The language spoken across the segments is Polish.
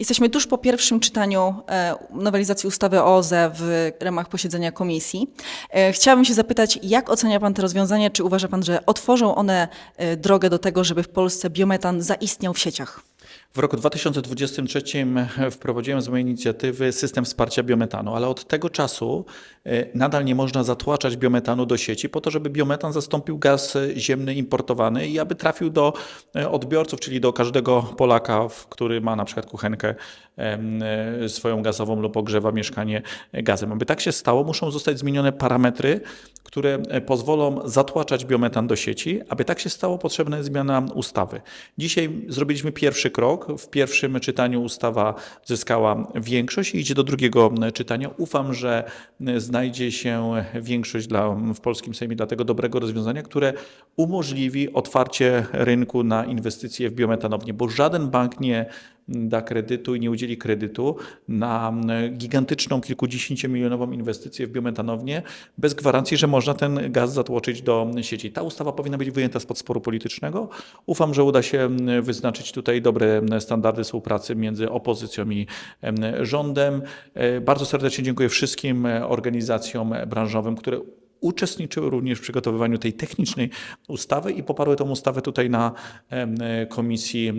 Jesteśmy tuż po pierwszym czytaniu e, nowelizacji ustawy o OZE w ramach posiedzenia komisji. E, Chciałabym się zapytać, jak ocenia Pan te rozwiązania? Czy uważa Pan, że otworzą one e, drogę do tego, żeby w Polsce biometan zaistniał w sieciach? W roku 2023 wprowadziłem z mojej inicjatywy system wsparcia biometanu, ale od tego czasu e, nadal nie można zatłaczać biometanu do sieci po to, żeby biometan zastąpił gaz ziemny importowany i aby trafił do e, odbiorców, czyli do każdego Polaka, który ma na przykład kuchenkę e, swoją gazową lub ogrzewa mieszkanie gazem. Aby tak się stało, muszą zostać zmienione parametry, które e, pozwolą zatłaczać biometan do sieci. Aby tak się stało, potrzebna jest zmiana ustawy. Dzisiaj zrobiliśmy pierwszy krok. W pierwszym czytaniu ustawa zyskała większość i idzie do drugiego czytania. Ufam, że znajdzie się większość dla, w polskim Sejmie dla tego dobrego rozwiązania, które umożliwi otwarcie rynku na inwestycje w biometanownię, bo żaden bank nie da kredytu i nie udzieli kredytu na gigantyczną, kilkudziesięciomilionową inwestycję w biometanownię bez gwarancji, że można ten gaz zatłoczyć do sieci. Ta ustawa powinna być wyjęta spod sporu politycznego. Ufam, że uda się wyznaczyć tutaj dobre standardy współpracy między opozycją i em, rządem. E, Bardzo serdecznie dziękuję wszystkim e, organizacjom branżowym, które uczestniczyły również w przygotowywaniu tej technicznej ustawy i poparły tą ustawę tutaj na komisji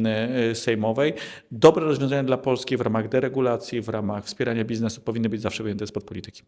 sejmowej. Dobre rozwiązania dla Polski w ramach deregulacji, w ramach wspierania biznesu powinny być zawsze wyjęte spod polityki.